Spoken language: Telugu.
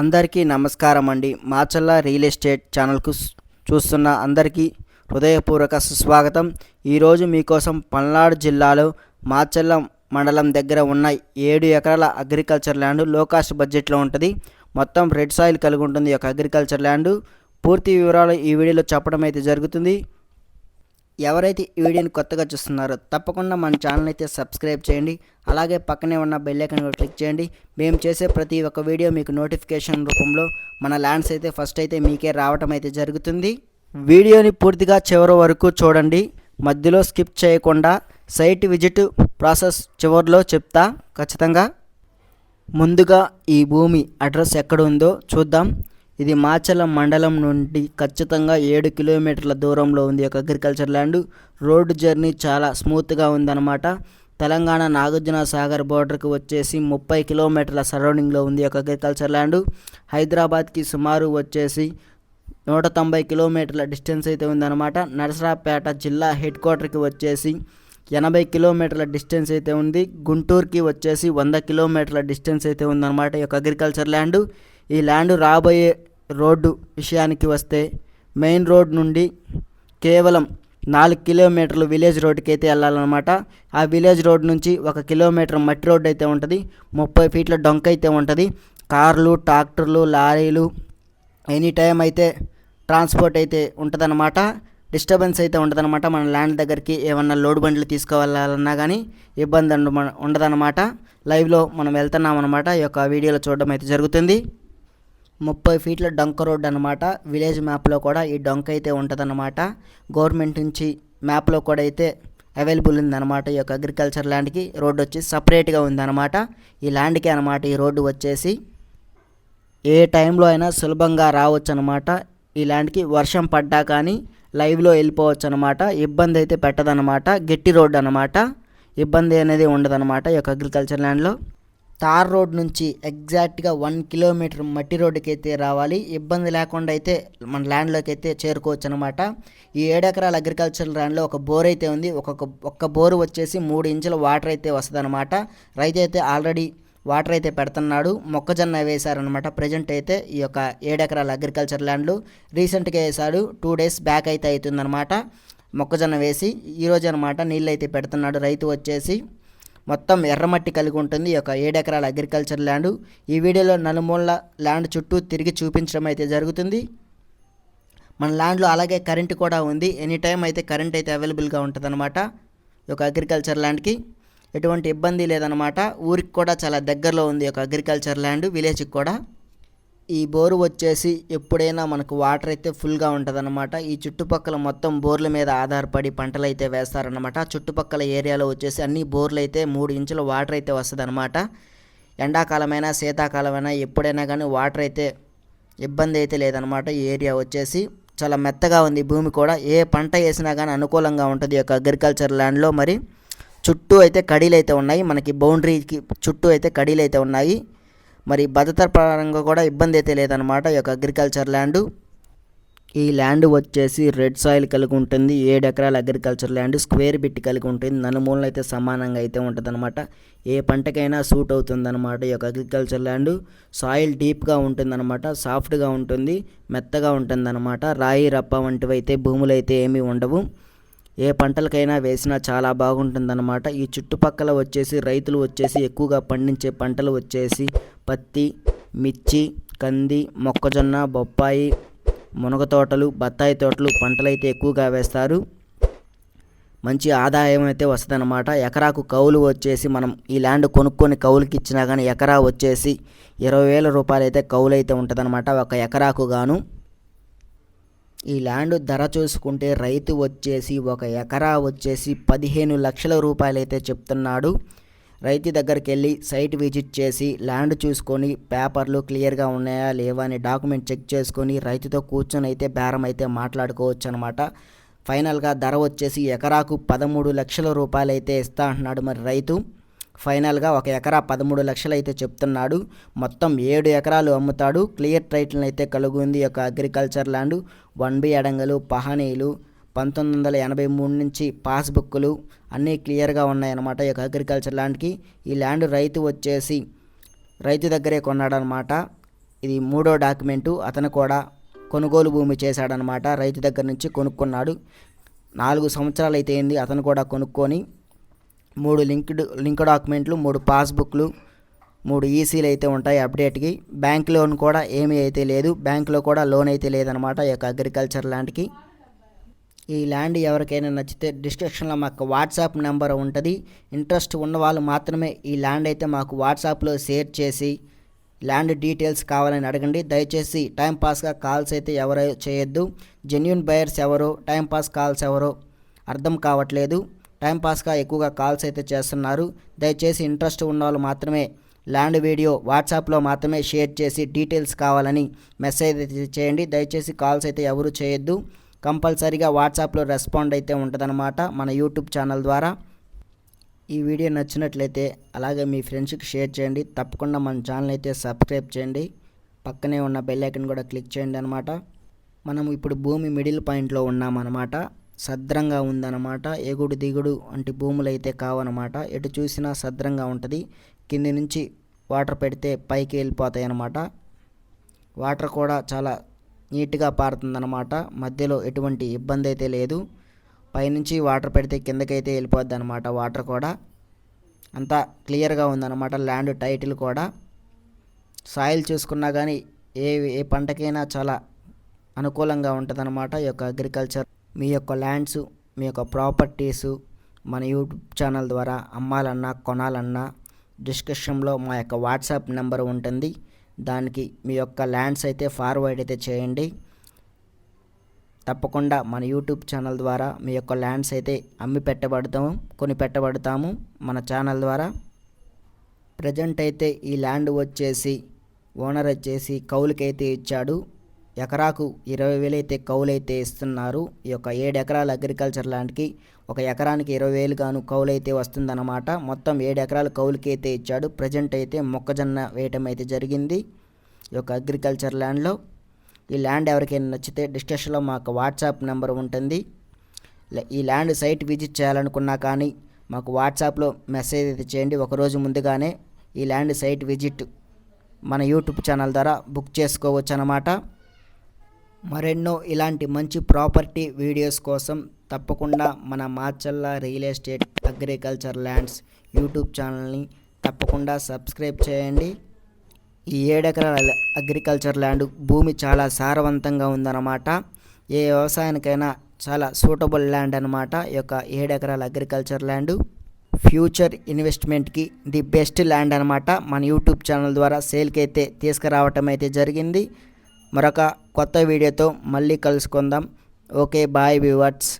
అందరికీ నమస్కారం అండి మాచల్ల రియల్ ఎస్టేట్ ఛానల్కు చూస్తున్న అందరికీ హృదయపూర్వక సుస్వాగతం. ఈరోజు మీకోసం పల్నాడు జిల్లాలో మాచల్ల మండలం దగ్గర ఉన్న ఏడు ఎకరాల అగ్రికల్చర్ ల్యాండ్లో కాస్ట్ బడ్జెట్లో ఉంటుంది. మొత్తం రెడ్ సాయిల్ కలిగి ఉంటుంది ఈ యొక్క అగ్రికల్చర్ ల్యాండ్. పూర్తి వివరాలు ఈ వీడియోలో చెప్పడం అయితే జరుగుతుంది. ఎవరైతే ఈ వీడియోని కొత్తగా చూస్తున్నారో తప్పకుండా మన ఛానల్ అయితే సబ్స్క్రైబ్ చేయండి. అలాగే పక్కనే ఉన్న బెల్లైకన్ కూడా క్లిక్ చేయండి. మేము చేసే ప్రతి ఒక్క వీడియో మీకు నోటిఫికేషన్ రూపంలో మన ల్యాండ్స్ అయితే ఫస్ట్ అయితే మీకే రావటం అయితే జరుగుతుంది. వీడియోని పూర్తిగా చివరి వరకు చూడండి. మధ్యలో స్కిప్ చేయకుండా సైట్ విజిట్ ప్రాసెస్ చివరిలో చెప్తా. ఖచ్చితంగా ముందుగా ఈ భూమి అడ్రస్ ఎక్కడ ఉందో చూద్దాం. ఇది మాచలం మండలం నుండి ఖచ్చితంగా ఏడు కిలోమీటర్ల దూరంలో ఉంది ఒక అగ్రికల్చర్ ల్యాండ్ రోడ్డు జర్నీ చాలా స్మూత్గా ఉందన్నమాట. తెలంగాణ నాగార్జున సాగర్ బోర్డర్కి వచ్చేసి ముప్పై కిలోమీటర్ల సరౌండింగ్లో ఉంది ఒక అగ్రికల్చర్ ల్యాండ్ హైదరాబాద్కి సుమారు వచ్చేసి నూట తొంభై కిలోమీటర్ల డిస్టెన్స్ అయితే ఉందన్నమాట. నరసరాపేట జిల్లా హెడ్ క్వార్టర్కి వచ్చేసి ఎనభై కిలోమీటర్ల డిస్టెన్స్ అయితే ఉంది. గుంటూరుకి వచ్చేసి వంద కిలోమీటర్ల డిస్టెన్స్ అయితే ఉందన్నమాట ఈ యొక్క అగ్రికల్చర్ ల్యాండ్ ఈ ల్యాండ్ రాబోయే రోడ్డు విషయానికి వస్తే మెయిన్ రోడ్ నుండి కేవలం నాలుగు కిలోమీటర్లు విలేజ్ రోడ్డుకి అయితే వెళ్ళాలన్నమాట. ఆ విలేజ్ రోడ్ నుంచి ఒక కిలోమీటర్ మట్టి రోడ్డు అయితే ఉంటుంది. ముప్పై ఫీట్ల డొంక అయితే ఉంటుంది. కార్లు ట్రాక్టర్లు లారీలు ఎనీ టైం అయితే ట్రాన్స్పోర్ట్ అయితే ఉంటుందన్నమాట. డిస్టర్బెన్స్ అయితే ఉండదన్నమాట. మన ల్యాండ్ దగ్గరికి ఏమన్నా లోడ్ బండ్లు తీసుకువెళ్ళాలన్నా కానీ ఇబ్బంది ఉండదన్నమాట. లైవ్లో మనం వెళ్తున్నాం అనమాట ఈ యొక్క వీడియోలో చూడడం అయితే జరుగుతుంది. ముప్పై ఫీట్ల డొంక రోడ్ అనమాట విలేజ్ మ్యాప్లో కూడా ఈ డొంక అయితే ఉంటుందన్నమాట. గవర్నమెంట్ నుంచి మ్యాప్లో కూడా అయితే అవైలబుల్ ఉందన్నమాట ఈ యొక్క అగ్రికల్చర్ ల్యాండ్కి రోడ్డు వచ్చి సపరేట్గా ఉందన్నమాట. ఈ ల్యాండ్కి అనమాట ఈ రోడ్డు వచ్చేసి. ఏ టైంలో అయినా సులభంగా రావచ్చు అనమాట ఈ ల్యాండ్కి వర్షం పడ్డా కానీ లైవ్లో వెళ్ళిపోవచ్చు అనమాట ఇబ్బంది అయితే పెట్టదనమాట గట్టి రోడ్డు అనమాట ఇబ్బంది అనేది ఉండదన్నమాట ఈ యొక్క అగ్రికల్చర్ ల్యాండ్లో తార్ రోడ్ నుంచి ఎగ్జాక్ట్గా వన్ కిలోమీటర్ మట్టి రోడ్డుకి అయితే రావాలి. ఇబ్బంది లేకుండా అయితే మన ల్యాండ్లోకి అయితే చేరుకోవచ్చు అనమాట ఈ ఏడెకరాల అగ్రికల్చర్ ల్యాండ్లో ఒక బోర్ అయితే ఉంది. ఒక్కొక్క ఒక్క బోరు వచ్చేసి మూడు ఇంచుల వాటర్ అయితే వస్తుంది అనమాట రైతు అయితే ఆల్రెడీ వాటర్ అయితే పెడుతున్నాడు. మొక్కజొన్న వేశారనమాట ప్రజెంట్ అయితే ఈ యొక్క ఏడెకరాల అగ్రికల్చర్ ల్యాండ్లు. రీసెంట్గా వేశాడు. టూ డేస్ బ్యాక్ అయితే అవుతుందన్నమాట మొక్కజొన్న వేసి ఈరోజు అనమాట నీళ్ళు అయితే పెడుతున్నాడు. రైతు వచ్చేసి మొత్తం ఎర్రమట్టి కలిగి ఉంటుంది. ఈ యొక్క అగ్రికల్చర్ ల్యాండ్. ఈ వీడియోలో నలుమూల ల్యాండ్ చుట్టూ తిరిగి చూపించడం అయితే జరుగుతుంది. మన ల్యాండ్లో అలాగే కరెంట్ కూడా ఉంది. ఎనీ టైం అయితే కరెంట్ అయితే అవైలబుల్గా ఉంటుంది అనమాట ఈ యొక్క అగ్రికల్చర్ ల్యాండ్కి. ఎటువంటి ఇబ్బంది లేదనమాట ఊరికి కూడా చాలా దగ్గరలో ఉంది ఒక అగ్రికల్చర్ ల్యాండ్ విలేజ్కి కూడా. ఈ బోరు వచ్చేసి ఎప్పుడైనా మనకు వాటర్ అయితే ఫుల్గా ఉంటుందన్నమాట. ఈ చుట్టుపక్కల మొత్తం బోర్ల మీద ఆధారపడి పంటలు అయితే వేస్తారనమాట చుట్టుపక్కల ఏరియాలో వచ్చేసి అన్ని బోర్లు అయితే మూడు ఇంచుల వాటర్ అయితే వస్తుంది ఎండాకాలమైనా శీతాకాలమైనా ఎప్పుడైనా కానీ వాటర్ అయితే ఇబ్బంది అయితే లేదనమాట ఈ ఏరియా వచ్చేసి. చాలా మెత్తగా ఉంది భూమి కూడా. ఏ పంట వేసినా కానీ అనుకూలంగా ఉంటుంది ఈ యొక్క అగ్రికల్చర్ ల్యాండ్లో మరి. చుట్టూ అయితే కడీలు అయితే ఉన్నాయి. మనకి బౌండరీకి చుట్టూ అయితే కడీలు అయితే ఉన్నాయి. మరి భద్రత పరంగా కూడా ఇబ్బంది అయితే లేదనమాట ఈ యొక్క అగ్రికల్చర్ ల్యాండ్ ఈ ల్యాండ్ వచ్చేసి రెడ్ సాయిల్ కలిగి ఉంటుంది ఏడు ఎకరాల అగ్రికల్చర్ ల్యాండ్ స్క్వేర్ బిట్ కలిగి ఉంటుంది. నలుమూలన అయితే సమానంగా అయితే ఉంటుందన్నమాట. ఏ పంటకైనా సూట్ అవుతుందన్నమాట ఈ యొక్క అగ్రికల్చర్ ల్యాండ్ సాయిల్ డీప్గా ఉంటుందన్నమాట సాఫ్ట్గా ఉంటుంది మెత్తగా ఉంటుందన్నమాట. రాయి రప్ప వంటివి అయితే భూములు అయితే ఏమీ ఉండవు. ఏ పంటలకైనా వేసినా చాలా బాగుంటుందన్నమాట. ఈ చుట్టుపక్కల వచ్చేసి రైతులు వచ్చేసి ఎక్కువగా పండించే పంటలు వచ్చేసి పత్తి మిర్చి కంది మొక్కజొన్న బొప్పాయి మునగ తోటలు బత్తాయి తోటలు పంటలైతే ఎక్కువగా వేస్తారు. మంచి ఆదాయం అయితే వస్తుందన్నమాట. ఎకరాకు కౌలు వచ్చేసి మనం ఈ ల్యాండ్ కొనుక్కొని కౌలుకి ఇచ్చినా కానీ ఎకరా వచ్చేసి ఇరవై వేల రూపాయలు అయితే కౌలు అయితే ఉంటుందన్నమాట. ఒక ఎకరాకు గాను. ఈ ల్యాండ్ ధర చూసుకుంటే రైతు వచ్చేసి ఒక ఎకరా వచ్చేసి పదిహేను లక్షల రూపాయలు అయితే చెప్తున్నాడు. రైతు దగ్గరికి వెళ్ళి సైట్ విజిట్ చేసి ల్యాండ్ చూసుకొని పేపర్లు క్లియర్గా ఉన్నాయా లేవా అని డాక్యుమెంట్ చెక్ చేసుకొని రైతుతో కూర్చొని అయితే బేరం అయితే మాట్లాడుకోవచ్చు అనమాట ఫైనల్గా ధర వచ్చేసి ఎకరాకు పదమూడు లక్షల రూపాయలు అయితే ఇస్తా అంటున్నాడు మరి రైతు. ఫైనల్గా ఒక ఎకరా పదమూడు లక్షలు అయితే చెప్తున్నాడు. మొత్తం ఏడు ఎకరాలు అమ్ముతాడు. క్లియర్ టైటిల్ అయితే కలిగి ఉంది ఒక యొక్క అగ్రికల్చర్ ల్యాండ్ వన్ బి అడంగలు పహానీలు పంతొమ్మిది వందల ఎనభై మూడు నుంచి పాస్బుక్లు అన్నీ క్లియర్గా ఉన్నాయన్నమాట ఈ యొక్క అగ్రికల్చర్ ల్యాండ్కి. ఈ ల్యాండ్ రైతు వచ్చేసి రైతు దగ్గరే కొన్నాడనమాట ఇది మూడో డాక్యుమెంటు. అతను కూడా కొనుగోలు భూమి చేశాడనమాట రైతు దగ్గర నుంచి కొనుక్కున్నాడు. నాలుగు సంవత్సరాలు అయితే అయింది అతను కూడా కొనుక్కొని. మూడు లింక్డ్ లింక్ డాక్యుమెంట్లు మూడు పాస్బుక్లు మూడు ఈసీలు అయితే ఉంటాయి అప్డేట్కి. బ్యాంక్ లోన్ కూడా ఏమీ అయితే లేదు. బ్యాంక్లో కూడా లోన్ అయితే లేదనమాట ఈ యొక్క అగ్రికల్చర్ ల్యాండ్కి. ఈ ల్యాండ్ ఎవరికైనా నచ్చితే డిస్క్రిప్షన్లో మాకు వాట్సాప్ నెంబర్ ఉంటుంది. ఇంట్రెస్ట్ ఉన్న వాళ్ళు మాత్రమే ఈ ల్యాండ్ అయితే మాకు వాట్సాప్లో షేర్ చేసి ల్యాండ్ డీటెయిల్స్ కావాలని అడగండి. దయచేసి టైంపాస్గా కాల్స్ అయితే ఎవరో చేయొద్దు. జెన్యున్ బయర్స్ ఎవరో టైంపాస్ కాల్స్ ఎవరో అర్థం కావట్లేదు. టైంపాస్గా ఎక్కువగా కాల్స్ అయితే చేస్తున్నారు. దయచేసి ఇంట్రెస్ట్ ఉన్న వాళ్ళు మాత్రమే ల్యాండ్ వీడియో వాట్సాప్లో మాత్రమే షేర్ చేసి డీటెయిల్స్ కావాలని మెసేజ్ అయితే చేయండి. దయచేసి కాల్స్ అయితే ఎవరు చేయొద్దు. కంపల్సరీగా వాట్సాప్లో రెస్పాండ్ అయితే ఉంటుందన్నమాట మన యూట్యూబ్ ఛానల్ ద్వారా. ఈ వీడియో నచ్చినట్లయితే అలాగే మీ ఫ్రెండ్స్కి షేర్ చేయండి. తప్పకుండా మన ఛానల్ అయితే సబ్స్క్రైబ్ చేయండి. పక్కనే ఉన్న బెల్ ఐకన్ కూడా క్లిక్ చేయండి అనమాట మనం ఇప్పుడు భూమి మిడిల్ పాయింట్లో ఉన్నామన్నమాట. సద్రంగా ఉందన్నమాట. ఎగుడు దిగుడు వంటి భూములు అయితే కావన్నమాట. ఎటు చూసినా సద్రంగా ఉంటుంది. కింది నుంచి వాటర్ పెడితే పైకి వెళ్ళిపోతాయి అన్నమాట వాటర్ కూడా చాలా నీట్గా పారుతుందన్నమాట. మధ్యలో ఎటువంటి ఇబ్బంది అయితే లేదు. పైనుంచి వాటర్ పెడితే కిందకైతే వెళ్ళిపోద్ది అనమాట వాటర్ కూడా. అంతా క్లియర్గా ఉందన్నమాట. ల్యాండ్ టైటిల్ కూడా. సాయిల్ చూసుకున్నా కానీ ఏ ఏ పంటకైనా చాలా అనుకూలంగా ఉంటుందన్నమాట ఈ యొక్క అగ్రికల్చర్. మీ యొక్క ల్యాండ్స్ మీ యొక్క ప్రాపర్టీసు మన యూట్యూబ్ ఛానల్ ద్వారా అమ్మాలన్నా కొనాలన్నా డిస్క్రిప్షన్లో మా యొక్క వాట్సాప్ నెంబర్ ఉంటుంది. దానికి మీ యొక్క ల్యాండ్స్ అయితే ఫార్వర్డ్ అయితే చేయండి. తప్పకుండా మన యూట్యూబ్ ఛానల్ ద్వారా మీ యొక్క ల్యాండ్స్ అయితే అమ్మి పెట్టబడతాము కొని పెట్టబడతాము మన ఛానల్ ద్వారా. ప్రజెంట్ అయితే ఈ ల్యాండ్ వచ్చేసి ఓనర్ వచ్చేసి కౌలుకైతే ఇచ్చాడు. ఎకరాకు ఇరవై వేలైతే కౌలైతే కౌలు అయితే ఇస్తున్నారు. ఈ యొక్క ఏడు ఎకరాల అగ్రికల్చర్ ల్యాండ్కి ఒక ఎకరానికి ఇరవై వేలు గాను కౌలు అయితే వస్తుందన్నమాట. మొత్తం ఏడు ఎకరాల కౌలుకి అయితే ఇచ్చాడు. ప్రజెంట్ అయితే మొక్కజొన్న వేయటం అయితే జరిగింది ఈ యొక్క అగ్రికల్చర్ ల్యాండ్లో. ఈ ల్యాండ్ ఎవరికైనా నచ్చితే డిస్క్రిప్షన్లో మాకు వాట్సాప్ నెంబర్ ఉంటుంది. ఈ ల్యాండ్ సైట్ విజిట్ చేయాలనుకున్నా కానీ మాకు వాట్సాప్లో మెసేజ్ అయితే చేయండి. ఒకరోజు ముందుగానే ఈ ల్యాండ్ సైట్ విజిట్ మన యూట్యూబ్ ఛానల్ ద్వారా బుక్ చేసుకోవచ్చు అన్నమాట మరెన్నో ఇలాంటి మంచి ప్రాపర్టీ వీడియోస్ కోసం తప్పకుండా మన Machalla real estate agriculture lands YouTube ఛానల్ని తప్పకుండా సబ్స్క్రైబ్ చేయండి. ఈ ఏడెకరాల అగ్రికల్చర్ ల్యాండ్ భూమి చాలా సారవంతంగా ఉందన్నమాట. ఏ వ్యవసాయానికైనా చాలా సూటబుల్ ల్యాండ్ అనమాట ఈ యొక్క ఏడెకరాల అగ్రికల్చర్ ల్యాండ్. ఫ్యూచర్ ఇన్వెస్ట్మెంట్కి ది బెస్ట్ ల్యాండ్ అనమాట మన యూట్యూబ్ ఛానల్ ద్వారా సేల్కి అయితే తీసుకురావటం అయితే జరిగింది. మరొక కొత్త వీడియోతో మళ్ళీ కలుసుకుందాం. Okay bye viewers.